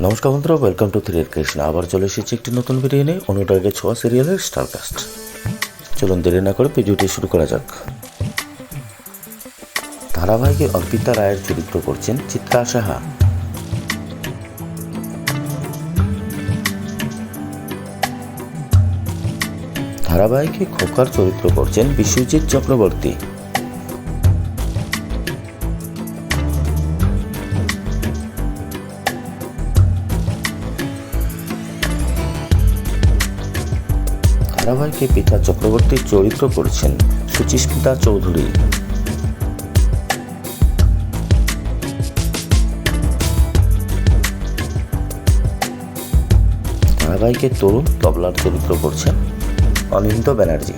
নমস্কার বন্ধুরা welcome to three Krishna আবার চলে এসেছি একটি নতুন ভিডিও নিয়ে অনুরাগে ছোঁয়া সিরিয়ালের স্টারকাস্ট চলুন দেরি না করে ভিডিওটি শুরু করা যাক। ধারাবাহিকে অর্পিতা রায়ের চরিত্র করছেন চিত্রা সাহা। ধারাবাহিকে খোকার চরিত্র করছেন বিশ্বজিৎ চক্রবর্তী। ধারাবাহিকে পিতা চক্রবর্তীর চরিত্র করছেন সুচিস্মিতা চৌধুরী। ধারাবাহিকে তরুণ তবলার চরিত্র করছেন অনিন্দ ব্যানার্জি।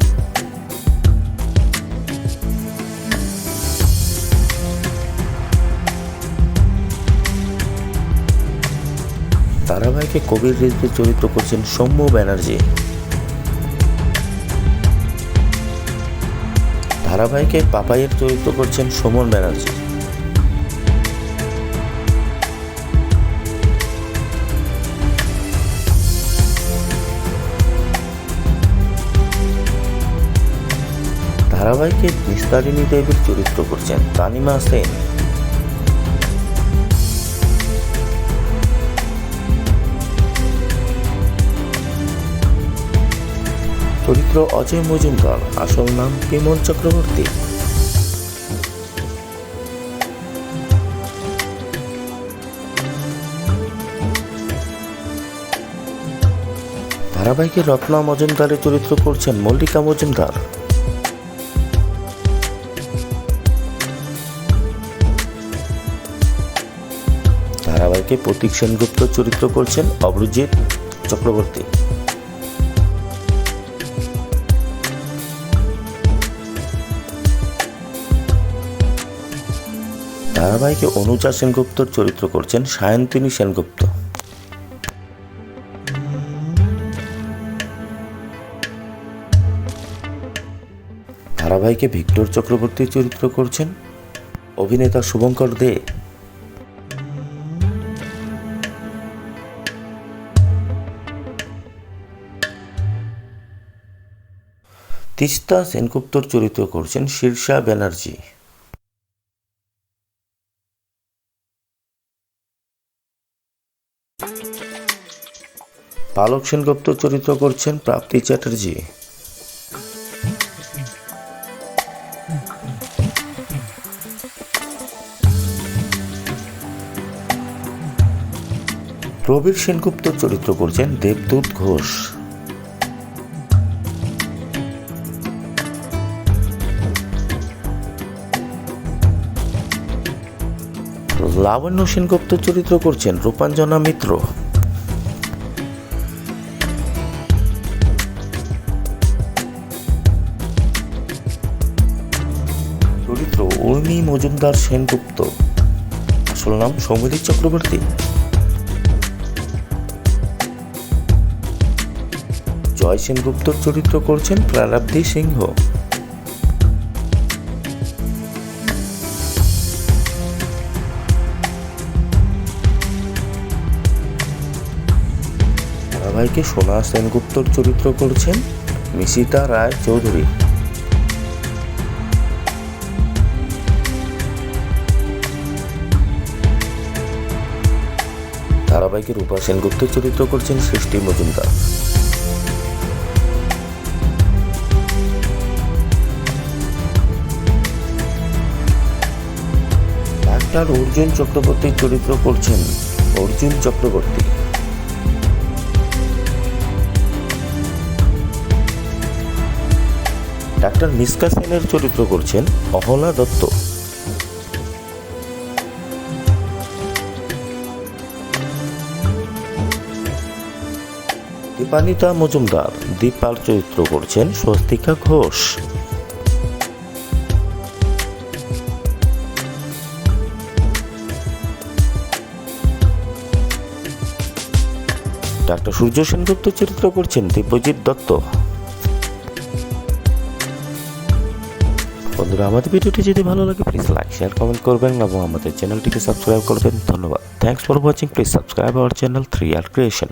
ধারাবাহিকে কবির রিজভির চরিত্র করছেন সৌম্য ব্যানার্জি। ধারাবাহিকে পাপাইয়ের চরিত্র করছেন সোমন ব্যানার্জি। ধারাবাহিকে বিস্তারিণী দেবীর চরিত্র করছেন তানিমা সেন। চরিত্র অজয় মজুমদার, আসল নাম বিমল চক্রবর্তী। ধারাবাহিকে রত্না মজুমদারের চরিত্র করছেন মল্লিকা মজুমদার। ধারাবাহিকে প্রতীক সেনগুপ্ত চরিত্র করছেন অভিজিৎ চক্রবর্তী। ধারাবাহিকে অনুজা সেনগুপ্তর চরিত্র করছেন সায়ন্তিনী সেনগুপ্ত। ধারাবাহিকে ভিক্টর চক্রবর্তীর চরিত্র করছেন অভিনেতা শুভঙ্কর দে। তিস্তা সেনগুপ্তর চরিত্র করছেন শীর্ষা ব্যানার্জি। পালক সেনগুপ্ত চরিত্র করছেন প্রাপ্তি চ্যাটার্জি। প্রবীর সেনগুপ্ত চরিত্র করছেন দেবদূত ঘোষ। লাবণ্য সেনগুপ্ত চরিত্র করছেন রূপাঞ্জনা মিত্র। চরিত্র উর্মি মজুমদার সেনগুপ্ত। আসল নাম সৌমিলি চক্রবর্তী। জয় সেনগুপ্তর চরিত্র করছেন প্রারাব্ধি সিংহ। ধারাবাহিকে সোনা সেনগুপ্তর চরিত্র করছেন মিশিতা রায় চৌধুরী ধারাবাহিকে রূপা সেনগুপ্ত চরিত্র করছেন সৃষ্টি মজুমদার। ডাক্তার অর্জুন চক্রবর্তীর চরিত্র করছেন অর্জুন চক্রবর্তী। ডাক্তার মিসকা সেনের চরিত্র করছেন অহলা দত্ত। দীপানিতা মজুমদার দীপার চরিত্র করছেন স্বস্তিকা ঘোষ। ডাক্তার সূর্য সেনগুপ্ত চরিত্র করছেন দিব্যজিৎ দত্ত। বন্ধুরা, আমাদের ভিডিওটি যদি ভালো লাগে প্লিজ লাইক শেয়ার কমেন্ট করবেন এবং আমাদের চ্যানেলটিকে সাবস্ক্রাইব করবেন ধন্যবাদ। Thanks for watching please subscribe our channel three R creation